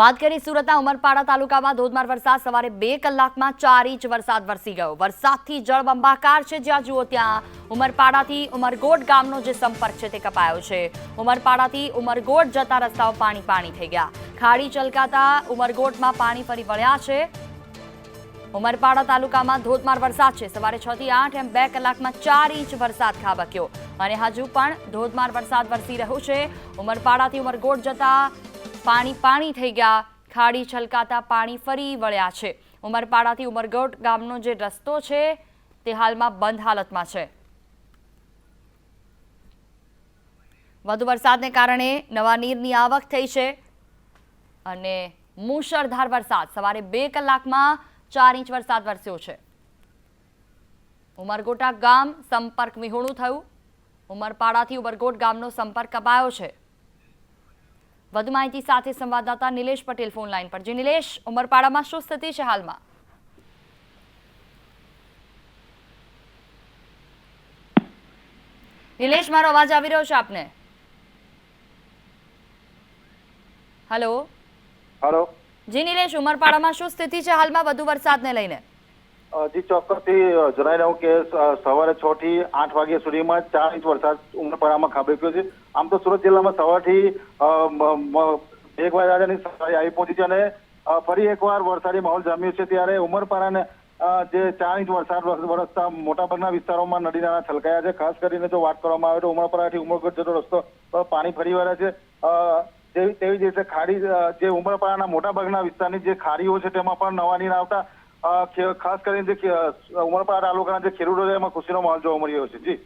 વાત કરી સુરતના ઉમરપાડા તાલુકામાં ધોધમાર વરસાદ. સવારે બે કલાકમાં ચાર ઇંચ વરસાદ વરસી ગયો. વરસાદથી જળબંબાકાર છે. જ્યાં જુઓ ત્યાં ઉમરપાડાથી ઉમરગોટ ગામનો જે સંપર્ક છે તે કપાયો છે. ઉમરપાડાથી ઉમરગોટ જતા રસ્તાઓ પાણી પાણી થઈ ગયા. ખાડી ચલકાતા ઉમરગોટમાં પાણી ફરી વળ્યા છે. ઉમરપાડા તાલુકામાં ધોધમાર વરસાદ છે. સવારે છ થી આઠ એમ બે કલાકમાં ચાર ઇંચ વરસાદ ખાબક્યો. અને હજુ પણ ધોધમાર વરસાદ વરસી રહ્યો છે. ઉમરપાડાથી ઉમરગોટ જતા પાણી પાણી થઈ ગયા. ખાડી છલકાતા પાણી ફરી વળ્યા છે. ઉમરપાડાથી ઉમરગોટ ગામનો જે રસ્તો છે, તે હાલમાં બંધ હાલતમાં છે. વધુ વરસાદને કારણે નવા નીરની આવક થઈ છે અને મુશળધાર વરસાદ. સવારે બે કલાકમાં ચાર ઇંચ વરસાદ વરસ્યો છે. ઉમરગોટા ગામ સંપર્ક વિહોણું થયું. ઉમરપાડાથી ઉમરગોટ ગામનો સંપર્ક કપાયો છે. વધુ માહિતી સાથે સંવાદદાતા નિલેશ પટેલ ફોન લાઈન પર. જે નિલેશ ઉમરપાડામાં શું સ્થિતિ છે હાલમાં? નિલેશ મારો અવાજ આવી રહ્યો છે આપને? હેલો? હાલો? જી નિલેશ ઉમરપાડામાં શું સ્થિતિ છે હાલમાં? વધુ વરસાદને લઈને. જી, ચોક્કસથી જણાવી દઉં કે સવારે છ થી આઠ વાગ્યા સુધીમાં ચાર ઇંચ વરસાદ ઉમરપાડામાં ખાબક્યો છે. આમ તો સુરત જિલ્લામાં સવારથી એક વાગ્યાની સવારે આવી પહોંચી છે અને ફરી એકવાર વરસાદી માહોલ જામ્યો છે ત્યારે ઉમરપાડાને જે ચાર ઇંચ વરસાદ વરસ- વરસતા મોટાભાગના વિસ્તારોમાં નદી નાળા છલકાયા છે. ખાસ કરીને જો વાત કરવામાં આવે તો ઉમરપાડાથી ઉમરગઢ જતો રસ્તો પાણી ફરી વળ્યા છે. તેવી તેવી જ રીતે ખાડી જે ઉમરપાડાના મોટાભાગના વિસ્તારની જે ખાડીઓ છે તેમાં પણ નવા નીર આવતા ખાસ કરીને જે ઉમરપાડા તાલુકાના જે ખેડૂતો એમાં ખુશીનો માહોલ જોવા મળી રહ્યો છે. જી.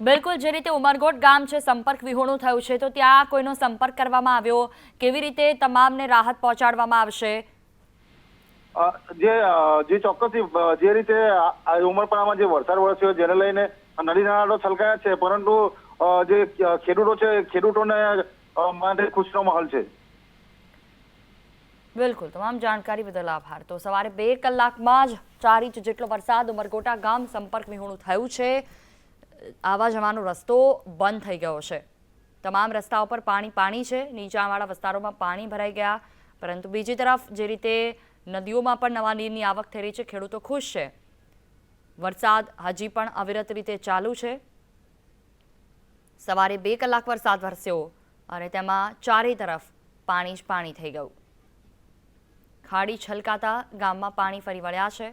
બિલકુલ જે રીતે ઉમરગોટ ગામ છે સંપર્ક વિહોણું થયું છે તો ત્યાં કોઈનો સંપર્ક કરવામાં આવ્યો. કેવી રીતે તમામને રાહત પહોંચાડવામાં આવશે? જે જે ચોક્કસથી જે રીતે ઉમરપાડામાં જે વરસાદ વરસ્યો જેને લઈને નદી નાળો છલકાયા છે પરંતુ જે ખેડૂતો છે ખેડૂતોને માટે ખુશીનો માહોલ છે. બિલકુલ, તમામ જાણકારી બદલ આભાર. તો સવારે બે કલાકમાં જ ચાર ઇંચ જેટલો વરસાદ ઉમરકોટા ગામ સંપર્ક વિહોણું થયું છે. આવા જવાનો રસ્તો બંધ થઈ ગયો છે. તમામ રસ્તાઓ પર પાણી પાણી છે. નીચાણવાળા વિસ્તારોમાં પાણી ભરાઈ ગયા. પરંતુ બીજી તરફ જે રીતે નદીઓમાં પણ નવા નીરની આવક થઈ રહી છે, ખેડૂતો ખુશ છે. વરસાદ હજી પણ અવિરત રીતે ચાલુ છે. સવારે બે કલાક વરસાદ વરસ્યો અને તેમાં ચારે તરફ પાણી જ પાણી થઈ ગયું. ખાડી છલકાતા ગામમાં પાણી ફરી વળ્યા છે.